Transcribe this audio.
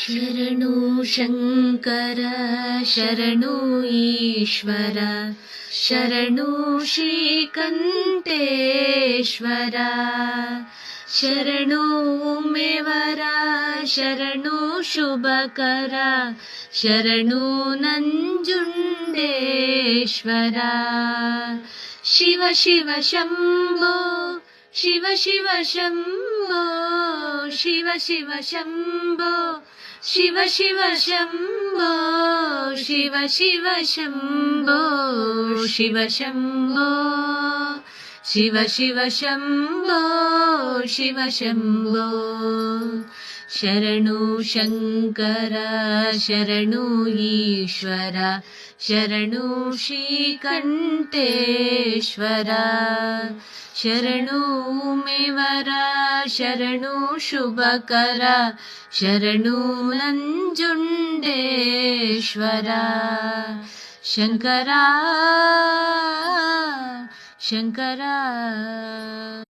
शरणु Shankar शरणु Ishwar शरणु श्रीकण्ठेश्वर शरणु मेवर शरणु Shubhkar शरणु नञ्जुण्डेश्वर। Shiva Shiva Shambho Shiva Shiva Shambho Shiva Shiva Shambho Shiva Shiva Shambho Shiva Shiva Shambho Shiva Shambho Shiva Shiva Shambho Shiva Shambho. शरणु Shankar शरणु Ishwar शरणु श्रीकण्ठेश्वर शरणु मेवर शरणु Shubhkar. शरणु नञ्जुण्डेश्वर। Shankara. Shankara